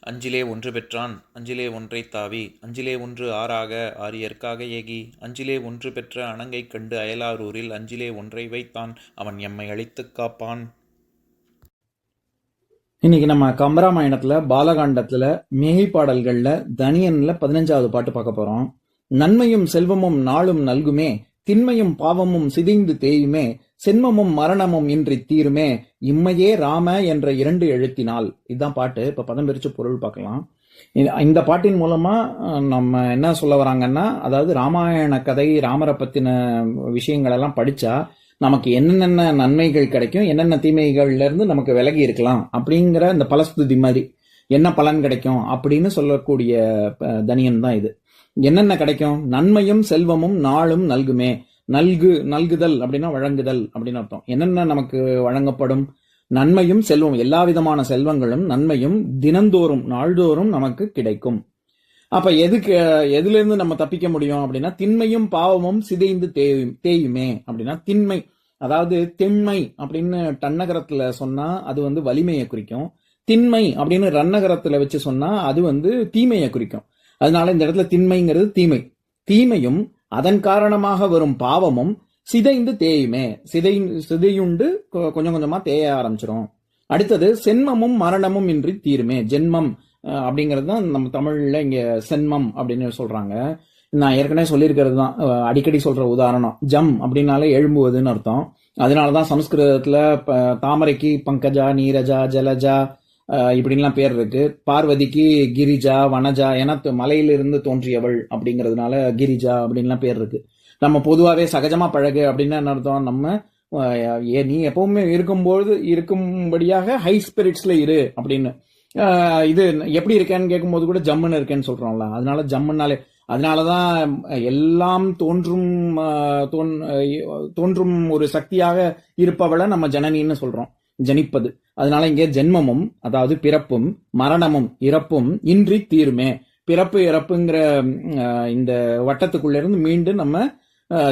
அஞ்சிலே ஒன்று பெற்றான் அஞ்சிலே ஒன்றை தாவி அஞ்சிலே ஒன்று ஆறாக ஆரியற்காக ஏகி அஞ்சிலே ஒன்று பெற்ற அணங்கை கண்டு அயலாரூரில் அஞ்சிலே ஒன்றை வைத்தான் அவன் எம்மை அழித்துக் காப்பான். இன்னைக்கு நம்ம கம்பராமாயணத்துல பாலகாண்டத்துல மேய் பாடல்கள்ல தனியன்ல பதினஞ்சாவது பாட்டு பார்க்க போறோம். நன்மையும் செல்வமும் நாளும் நல்குமே திண்மையும் பாவமும் சிதைந்து தேயுமே சென்மமும் மரணமும் இன்றி தீருமே இம்மையே ராம என்ற இரண்டு எழுத்தினால். இதுதான் பாட்டு. இப்ப பதம் பிரிச்சு பொருள் பார்க்கலாம். இந்த- இந்த பாட்டின் மூலமா நம்ம என்ன சொல்ல வராங்கன்னா அதாவது ராமாயண கதை ராமரை பத்தின விஷயங்கள் எல்லாம் படிச்சா நமக்கு என்னென்ன நன்மைகள் கிடைக்கும் என்னென்ன தீமைகள்ல இருந்து நமக்கு விலகி இருக்கலாம் அப்படிங்கிற இந்த பலஸ்துதி மாதிரி என்ன பலன் கிடைக்கும் அப்படின்னு சொல்லக்கூடிய தனியன் தான் இது. என்னென்ன கிடைக்கும்? நன்மையும் செல்வமும் நாளும் நல்குமே. நல்கு நல்குதல் அப்படின்னா வழங்குதல் அப்படின்னு அர்த்தம். என்னென்ன நமக்கு வழங்கப்படும்? நன்மையும் செல்வம் எல்லா விதமான செல்வங்களும் நன்மையும் தினந்தோறும் நாள்தோறும் நமக்கு கிடைக்கும். அப்ப எதுக்கு எதுல இருந்து நம்ம தப்பிக்க முடியும் அப்படின்னா திண்மையும் பாவமும் சிதைந்து தேயும் தேயுமே அப்படின்னா திண்மை அதாவது திண்மை அப்படின்னு டன்னகரத்துல சொன்னா அது வந்து வலிமையை குறிக்கும். திண்மை அப்படின்னு ரன்னகரத்துல வச்சு சொன்னா அது வந்து தீமையை குறிக்கும். அதனால இந்த இடத்துல திண்மைங்கிறது தீமை. தீமையும் அதன் காரணமாக வரும் பாவமும் சிதைந்து தேயுமே. சிதை சிதையுண்டு கொ- கொஞ்சம் கொஞ்சமா தேய ஆரம்பிச்சிடும் அடுத்தது சென்மமும் மரணமும் இன்றி தீருமே. ஜென்மம் அப்படிங்கிறது தான் நம்ம தமிழ்ல இங்க சென்மம் அப்படின்னு சொல்றாங்க. நான் ஏற்கனவே சொல்லியிருக்கிறது தான். அடிக்கடி சொல்ற உதாரணம். ஜம் அப்படின்னாலே எழும்புவதுன்னு அர்த்தம். அதனாலதான் சம்ஸ்கிருதத்துல தாமரைக்கு பங்கஜா நீரஜா ஜலஜா இப்படின்லாம் பேர் இருக்கு. பார்வதிக்கு கிரிஜா வனஜா ஏன்னா மலையிலிருந்து தோன்றியவள் அப்படிங்கிறதுனால கிரிஜா அப்படின்லாம் பேர் இருக்கு. நம்ம பொதுவாகவே சகஜமாக பழகு அப்படின்னு என்ன அர்த்தம்? நம்ம ஏ நீ எப்பவுமே இருக்கும்போது இருக்கும்படியாக ஹை ஸ்பிரிட்ஸ்ல இரு அப்படின்னு. இது எப்படி இருக்கேன்னு கேட்கும்போது கூட ஜம்முன்னு இருக்கேன்னு சொல்றோம்ல. அதனால ஜம்முன்னாலே அதனாலதான் எல்லாம் தோன்றும் தோன்- தோன்றும் ஒரு சக்தியாக இருப்பவளை நம்ம ஜனனின்னு சொல்றோம். ஜனிப்பது. அதனால இங்கே ஜென்மமும் அதாவது பிறப்பும் மரணமும் இறப்பும் இன்றி தீருமே. பிறப்பு இறப்புங்கிற இந்த வட்டத்துக்குள்ள இருந்து மீண்டும் நம்ம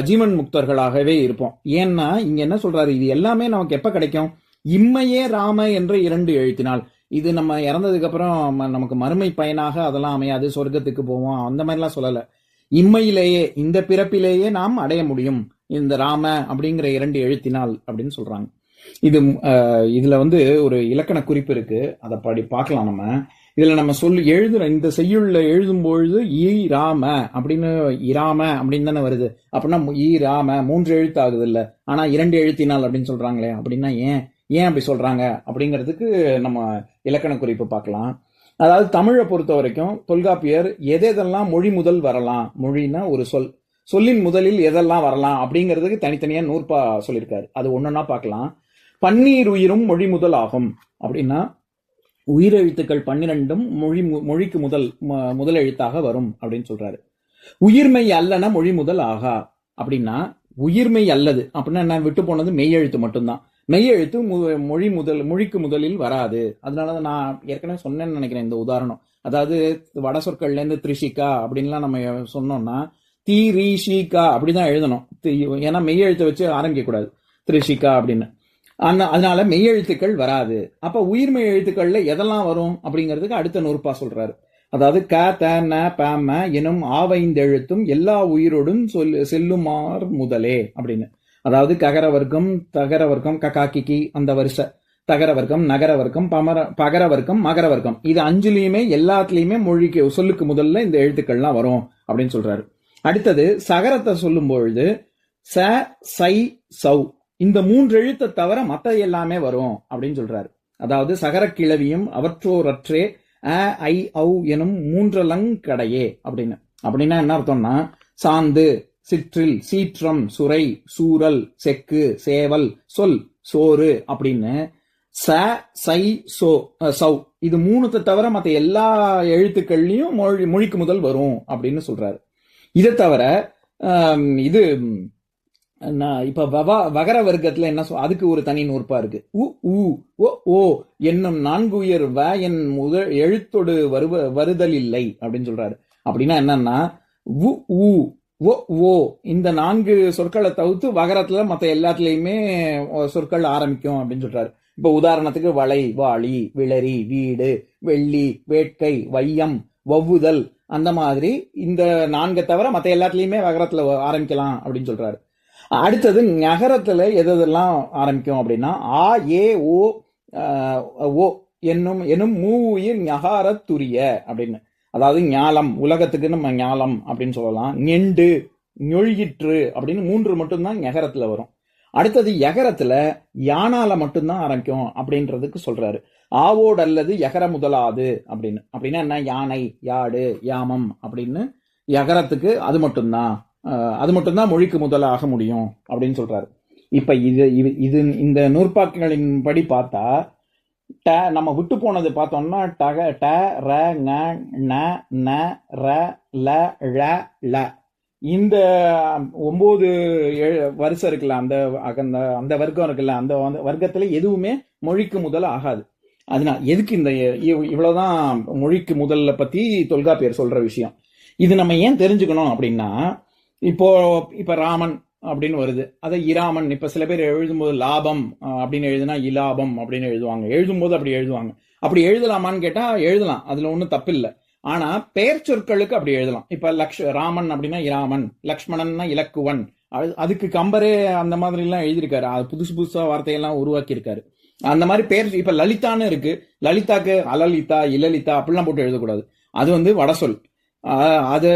ஜீவன் முக்தர்களாகவே இருப்போம். ஏன்னா இங்க என்ன சொல்றாரு? இது எல்லாமே நமக்கு எப்ப கிடைக்கும்? இம்மையே ராம என்ற இரண்டு எழுத்தினால். இது நம்ம இறந்ததுக்கு அப்புறம் ம- நமக்கு மறுமை பயனாக அதெல்லாம் அமையாது. சொர்க்கத்துக்கு போவோம். அந்த மாதிரிலாம் சொல்லல. இம்மையிலேயே இந்த பிறப்பிலேயே நாம் அடைய முடியும். இந்த ராம அப்படிங்கிற இரண்டு எழுத்தினால் அப்படின்னு சொல்றாங்க. இது இதுல வந்து ஒரு இலக்கண குறிப்பு இருக்கு. அதை படி பார்க்கலாம் நம்ம. இதுல நம்ம சொல்லி எழுதுற இந்த செய்யுள்ள எழுதும் பொழுது ஈ ராம அப்படின்னு இராம அப்படின்னு தானே வருது. அப்படின்னா ஈ ராம மூன்று எழுத்து ஆகுது இல்ல ஆனா இரண்டு எழுத்தினால் அப்படின்னு சொல்றாங்களே அப்படின்னா ஏன் ஏன் அப்படி சொல்றாங்க? அப்படிங்கிறதுக்கு நம்ம இலக்கண குறிப்பு பார்க்கலாம். அதாவது தமிழை பொறுத்த வரைக்கும் தொல்காப்பியர் எதெதெல்லாம் மொழி முதல் வரலாம்? மொழின்னா ஒரு சொல். சொல்லின் முதலில் எதெல்லாம் வரலாம்? அப்படிங்கிறதுக்கு தனித்தனியா நூற்பா சொல்லியிருக்காரு. அது ஒன்னொன்னா பார்க்கலாம். பன்னீர் உயிரும் மொழி முதல் ஆகும் அப்படின்னா உயிரெழுத்துக்கள் பன்னிரெண்டும் மொழி மு- மொழிக்கு முதல் முதல் எழுத்தாக வரும் அப்படின்னு சொல்றாரு. உயிர்மை அல்லன மொழி முதல் ஆகா. அப்படின்னா உயிர்மை அல்லது அப்படின்னா என்ன? விட்டு போனது மெய்யெழுத்து மட்டும்தான். மெய்யெழுத்து மு- மொழி முதல் மொழிக்கு முதலில் வராது. அதனால தான் நான் ஏற்கனவே சொன்னேன்னு நினைக்கிறேன் இந்த உதாரணம். அதாவது வட சொற்கள்ல இருந்து த்ரிஷிகா அப்படின்லாம் நம்ம சொன்னோம்னா தி ரீஷிகா அப்படிதான் எழுதணும். தி- ஏன்னா மெய்யெழுத்தை வச்சு ஆரம்பிக்க கூடாது த்ரிஷிகா அப்படின்னு. ஆனா- அதனால மெய்யெழுத்துக்கள் வராது. அப்ப உயிர்மெய் எழுத்துக்கள்ல எதெல்லாம் வரும் அப்படிங்கிறதுக்கு அடுத்த நூற்பா சொல்றாரு. அதாவது க த ந ப ம எனும் ஆவைந்தெழுத்தும் எல்லா உயிரோடும் சொல் செல்லுமார் முதலே அப்படின்னு. அதாவது ககர வர்க்கம் தகர வர்க்கம் ககா அந்த வருஷ. தகர வர்க்கம் நகர வர்க்கம் பமர பகர வர்க்கம் மகர வர்க்கம் இது அஞ்சுலையுமே எல்லாத்துலயுமே மொழிக்கு சொல்லுக்கு முதல்ல இந்த எழுத்துக்கள்லாம் வரும் அப்படின்னு சொல்றாரு. அடுத்தது சகரத்தை சொல்லும் பொழுது ச சை சௌ. இந்த மூன்று எழுத்தை தவிர மற்ற எல்லாமே வரும் அப்படின்னு சொல்றாரு. அதாவது சகரக் கிளவியும் அவற்றோரற்றே அ ஐ ஔ எனும் மூன்றலங்கடையே அப்படின்னு. அப்படின்னா என்ன அர்த்தம்னா சாந்து சிற்றில் சீற்றம் சுரை சூரல் செக்கு சேவல் சொல் சோறு அப்படின்னு. ச சை சோ சௌ. இது மூணுத்தை தவிர மற்ற எல்லா எழுத்துக்கள்லையும் மொழி மொழிக்கு முதல் வரும் அப்படின்னு சொல்றாரு. இதை தவிர இது நான் இப்போ வவா வகர வர்க்கத்தில் என்ன சொல் அதுக்கு ஒரு தனி நூற்பா இருக்கு. உ ஊ ஓ ஓ என்னும் நான்கு உயர் வ என் முதல் எழுத்தொடு வருவ வருதல் இல்லை அப்படின்னு சொல்றாரு. அப்படின்னா என்னன்னா உ ஊ ஓ ஓ இந்த நான்கு சொற்களை தவிர்த்து வகரத்துல மற்ற எல்லாத்துலேயுமே சொற்கள் ஆரம்பிக்கும் அப்படின்னு சொல்றாரு. இப்போ உதாரணத்துக்கு வளை வாளி விளரி வீடு வெள்ளி வேட்கை வையம் வவ்வுதல் அந்த மாதிரி இந்த நான்கை தவிர மற்ற எல்லாத்துலேயுமே வகரத்தில் ஆரம்பிக்கலாம் அப்படின்னு சொல்றாரு. அடுத்தது நகரத்தில் எது எதெல்லாம் ஆரம்பிக்கும் அப்படின்னா ஆ ஏ ஓ ஓ என்னும் என்னும் மூவுயிர் ஞகாரத்துரிய அப்படின்னு. அதாவது ஞாலம் உலகத்துக்கு நம்ம ஞாலம் அப்படின்னு சொல்லலாம். நெண்டு நொழியிற்று அப்படின்னு மூன்று மட்டும்தான் நகரத்தில் வரும். அடுத்தது எகரத்துல யானால மட்டும்தான் ஆரம்பிக்கும் அப்படின்றதுக்கு சொல்றாரு. ஆவோடு அல்லது எகர முதலாது அப்படின்னு. அப்படின்னா என்ன? யானை யாடு யாமம் அப்படின்னு எகரத்துக்கு அது மட்டும்தான். அது மட்டும்தான் மொழிக்கு முதல்ல ஆக முடியும் அப்படின்னு சொல்றாரு. இப்ப இது இது- இது இந்த நூற்பாக்குகளின் படி பார்த்தா ட நம்ம விட்டு போனது பார்த்தோம்னா டக ட ர ங ந ந ர ல ழ ல இந்த ஒன்பது ஏழு இருக்குல்ல அந்த அந்த அந்த வர்க்கம் இருக்குல்ல அந்த அந்த வர்க்கத்துல எதுவுமே மொழிக்கு முதல் ஆகாது. அதனால எதுக்கு இந்த இவ்- இவ்வளவுதான் மொழிக்கு முதல்ல பத்தி தொல்காப்பியர் சொல்ற விஷயம். இது நம்ம ஏன் தெரிஞ்சுக்கணும் அப்படின்னா இப்போ இப்ப ராமன் அப்படின்னு வருது. அதை இராமன் இப்ப சில பேர் எழுதும்போது லாபம் அப்படின்னு எழுதுனா இலாபம் அப்படின்னு எழுதுவாங்க. எழுதும்போது அப்படி எழுதுவாங்க. அப்படி எழுதலாமான்னு கேட்டா எழுதலாம். அதுல ஒன்றும் தப்பில்லை. ஆனா பெயர் சொற்களுக்கு அப்படி எழுதலாம். இப்ப லக்ஷ் ராமன் அப்படின்னா இராமன் லக்ஷ்மணன்னா இலக்குவன். அது- அதுக்கு கம்பரே அந்த மாதிரி எல்லாம் எழுதியிருக்காரு. அது புதுசு புதுசா வார்த்தையெல்லாம் உருவாக்கி இருக்காரு அந்த மாதிரி பேர் இப்ப லலிதான்னு இருக்கு. லலிதாக்கு அலலிதா இலலிதா அப்படிலாம் போட்டு எழுதக்கூடாது. அது வந்து வடசொல். அது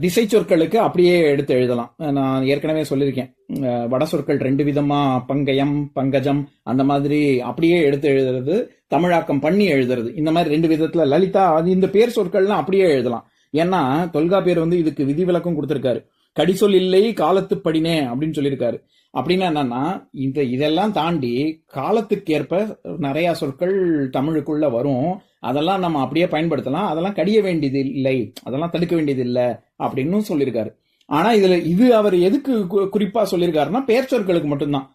திசை சொற்களுக்கு அப்படியே எடுத்து எழுதலாம். நான் ஏற்கனவே சொல்லியிருக்கேன். வட சொற்கள் ரெண்டு விதமா பங்கயம் பங்கஜம் அந்த மாதிரி அப்படியே எடுத்து எழுதுறது தமிழாக்கம் பண்ணி எழுதுறது. இந்த மாதிரி ரெண்டு விதத்துல லலிதா அது இந்த பேர் சொற்கள்லாம் அப்படியே எழுதலாம். ஏன்னா தொல்காப்பியர் வந்து இதுக்கு விதிவிலக்கம் கொடுத்திருக்காரு. கடிசொல் இல்லை காலத்து படினே அப்படின்னு சொல்லியிருக்காரு. அப்படின்னா என்னன்னா இந்த இதெல்லாம் தாண்டி காலத்துக்கு ஏற்ப நிறைய சொற்கள் தமிழுக்குள்ள வரும். அதெல்லாம் நம்ம அப்படியே பயன்படுத்தலாம். அதெல்லாம் கடிய வேண்டியது இல்லை அதெல்லாம் தடுக்க வேண்டியது இல்லை அப்படின்னு சொல்லியிருக்காரு. ஆனா இதுல இது அவர் எதுக்கு குறிப்பா சொல்லியிருக்காருன்னா பெயர் சொற்களுக்கு மட்டும்தான்.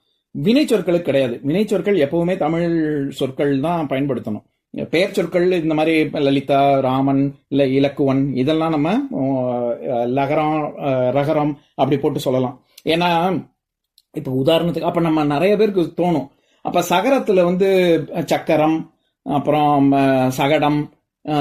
வினை சொற்களுக்கு கிடையாது. வினை சொற்கள் எப்பவுமே தமிழ் சொற்கள் தான் பயன்படுத்தணும். பெயர் சொற்கள் இந்த மாதிரி லலிதா ராமன் இல்ல இலக்குவன் இதெல்லாம் நம்ம லகரம் ரகரம் அப்படி போட்டு சொல்லலாம். ஏன்னா இப்ப உதாரணத்துக்கு அப்ப நம்ம நிறைய பேருக்கு தோணும். அப்ப சகரத்துல வந்து சக்கரம் அப்புறம் சகடம்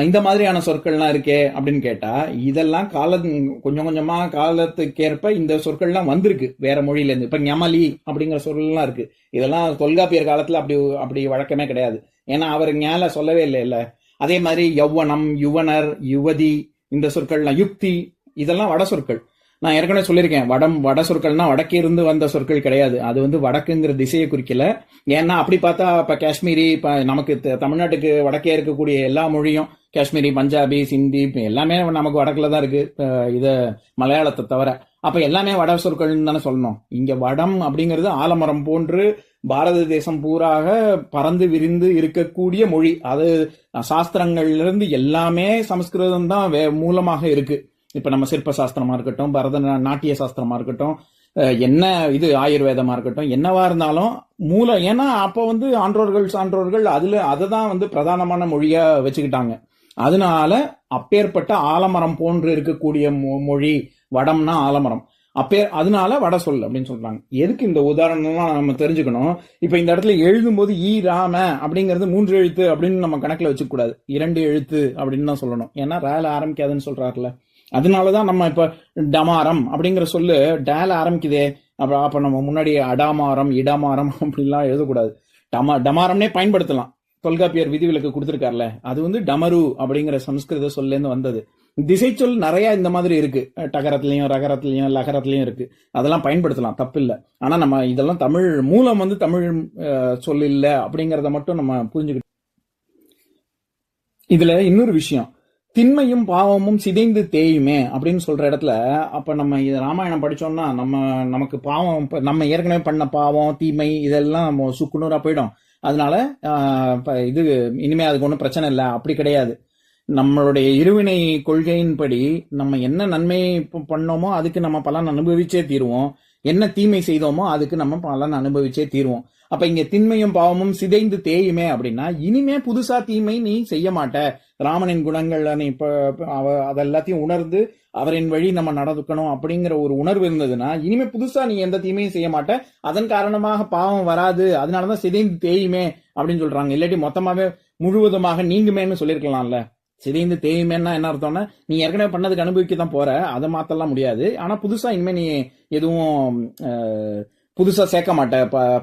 இந்த மாதிரியான சொற்கள்லாம் இருக்கே அப்படின்னு கேட்டா இதெல்லாம் கால கொஞ்சம் கொஞ்சமா காலத்துக்கேற்ப இந்த சொற்கள்லாம் வந்திருக்கு. வேற மொழியில இருந்து இப்ப ஞமலி அப்படிங்கிற சொற்கள்லாம் இருக்கு. இதெல்லாம் தொல்காப்பியர் காலத்துல அப்படி அப்படி வழக்கமே கிடையாது. ஏன்னா அவர் ஞால சொல்லவே இல்லை இல்ல அதே மாதிரி யௌவனம் யுவனர் யுவதி இந்த சொற்கள்லாம் யுக்தி இதெல்லாம் வட சொற்கள். நான் ஏற்கனவே சொல்லியிருக்கேன். வடம் வட சொற்கள்னா வடக்கே இருந்து வந்த சொற்கள் கிடையாது. அது வந்து வடக்குங்கிற திசையை குறிக்கல. ஏன்னா அப்படி பார்த்தா இப்ப காஷ்மீரி இப்ப நமக்கு த- தமிழ்நாட்டுக்கு வடக்கே இருக்கக்கூடிய எல்லா மொழியும் காஷ்மீரி பஞ்சாபி சிந்தி எல்லாமே நமக்கு வடக்குல தான் இருக்கு இதை மலையாளத்தை தவிர. அப்ப எல்லாமே வட சொற்கள்னு தானே சொல்லணும். இங்க வடம் அப்படிங்கிறது ஆலமரம் போன்று பாரத தேசம் பூராக பறந்து விரிந்து இருக்கக்கூடிய மொழி. அது சாஸ்திரங்கள்ல இருந்து எல்லாமே சமஸ்கிருதம் தான் வே- மூலமாக இருக்கு. இப்போ நம்ம சிற்ப சாஸ்திரமா இருக்கட்டும் பரத நாட்டிய சாஸ்திரமா இருக்கட்டும் என்ன இது ஆயுர்வேதமா இருக்கட்டும் என்னவா இருந்தாலும் மூலம் ஏன்னா அப்போ வந்து ஆன்றோர்கள் சான்றோர்கள் அதுல அதை தான் வந்து பிரதானமான மொழியா வச்சுக்கிட்டாங்க. அதனால அப்பேற்பட்ட ஆலமரம் போன்று இருக்கக்கூடிய மொ- மொழி வடம்னா ஆலமரம். அப்பே அதனால வட சொல் அப்படின்னு சொல்றாங்க. எதுக்கு இந்த உதாரணம்லாம் நம்ம தெரிஞ்சுக்கணும்? இப்ப இந்த இடத்துல எழுதும்போது ஈ ராம அப்படிங்கிறது மூன்று எழுத்து அப்படின்னு நம்ம கணக்குல வச்சுக்கூடாது இரண்டு எழுத்து அப்படின்னு தான் சொல்லணும். ஏன்னா ரேல ஆரம்பிக்காதுன்னு சொல்றாருல அதனாலதான் நம்ம இப்ப டமாரம் அப்படிங்கிற சொல்லு டேல ஆரம்பிக்குதே. அப்புறம் அப்ப நம்ம முன்னாடி அடாமாரம் இடமாரம் அப்படிலாம் எழுதக்கூடாது. டமா டமாரம்னே பயன்படுத்தலாம். தொல்காப்பியர் விதிவிலக்கு கொடுத்துருக்காருல. அது வந்து டமரு அப்படிங்கிற சமஸ்கிருத சொல்லேருந்து வந்தது. திசை சொல் நிறைய இந்த மாதிரி இருக்கு. டகரத்துலயும் ரகரத்துலயும் லகரத்துலயும் இருக்கு. அதெல்லாம் பயன்படுத்தலாம். தப்பு இல்லை ஆனா நம்ம இதெல்லாம் தமிழ் மூலம் வந்து தமிழ் சொல் இல்லை அப்படிங்கறத மட்டும் நம்ம புரிஞ்சுக்கிட்டு இதுல இன்னொரு விஷயம். திண்மையும் பாவமும் சிதைந்து தேயுமே அப்படின்னு சொல்ற இடத்துல அப்ப நம்ம இது ராமாயணம் படிச்சோம்னா நம்ம நமக்கு பாவம் நம்ம ஏற்கனவே பண்ண பாவம் தீமை இதெல்லாம் நம்ம சுக்குநூறா போயிடும். அதனால இது இனிமே அதுக்கு ஒன்றும் பிரச்சனை இல்லை. அப்படி கிடையாது. நம்மளுடைய இருவினை கொள்கையின்படி நம்ம என்ன நன்மை பண்ணோமோ அதுக்கு நம்ம பலன் அனுபவிச்சே தீருவோம். என்ன தீமை செய்தோமோ அதுக்கு நம்ம பலன் அனுபவிச்சே தீருவோம். அப்ப இங்க திண்மையும் பாவமும் சிதைந்து தேயுமே அப்படின்னா இனிமே புதுசா தீமை நீ செய்ய மாட்ட. ராமனின் குணங்கள்ல நீ இப்ப இப்ப அதெல்லாத்தையும் உணர்ந்து அவரின் வழி நம்ம நடந்துக்கணும் அப்படிங்கிற ஒரு உணர்வு இருந்ததுன்னா இனிமே புதுசா நீ எந்த தீமையும் செய்ய மாட்ட. அதன் காரணமாக பாவம் வராது. அதனாலதான் சிதைந்து தேயுமே அப்படின்னு சொல்றாங்க. இல்லாட்டி மொத்தமாவே முழுவதுமாக நீங்குமேன்னு சொல்லியிருக்கலாம்ல. சிதைந்து தேயுமேன்னா என்ன அர்த்தம்னா நீ ஏற்கனவே பண்ணதுக்கு அனுபவிக்க தான் போற. அதை மாத்தலாம் முடியாது. ஆனா புதுசா இனிமே நீ எதுவும் புதுசா சேர்க்க மாட்ட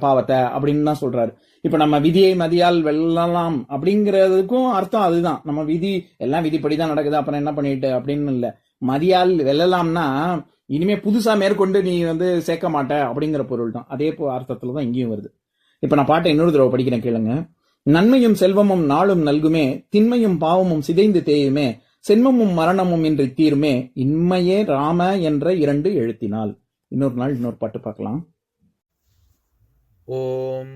பாவத்தை அப்படின்னு தான் சொல்றாரு. இப்போ நம்ம விதியை மதியால் வெல்லலாம் அப்படிங்கிறதுக்கும் அர்த்தம் அதுதான். நம்ம விதி எல்லாம் விதிப்படி தான் நடக்குது அப்புறம் என்ன பண்ணிட்டு அப்படின்னு இல்லை. மதியால் வெல்லலாம்னா இனிமே புதுசா மேற்கொண்டு நீ வந்து சேர்க்க மாட்ட அப்படிங்கிற பொருள் தான் அதே போ அர்த்தத்துல தான் இங்கேயும் வருது. இப்ப நான் பாட்டை இன்னொரு தடவை படிக்கிறேன் கேளுங்க. நன்மையும் செல்வமும் நாளும் நல்குமே திண்மையும் பாவமும் சிதைந்து தேயுமே சென்மமும் மரணமும் இன்றி தீருமே இன்மையே ராம என்ற இரண்டு எழுத்தினால். இன்னொரு நாள் இன்னொரு பாட்டு பார்க்கலாம். ஓம்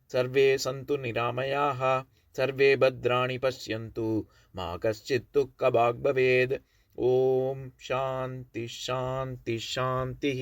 सर्वे सन्तु निरामयाः सर्वे भद्राणि पश्यन्तु मा कश्चित् दुःखभाग्भवेद् ॐ शान्ति शान्ति शान्तिः।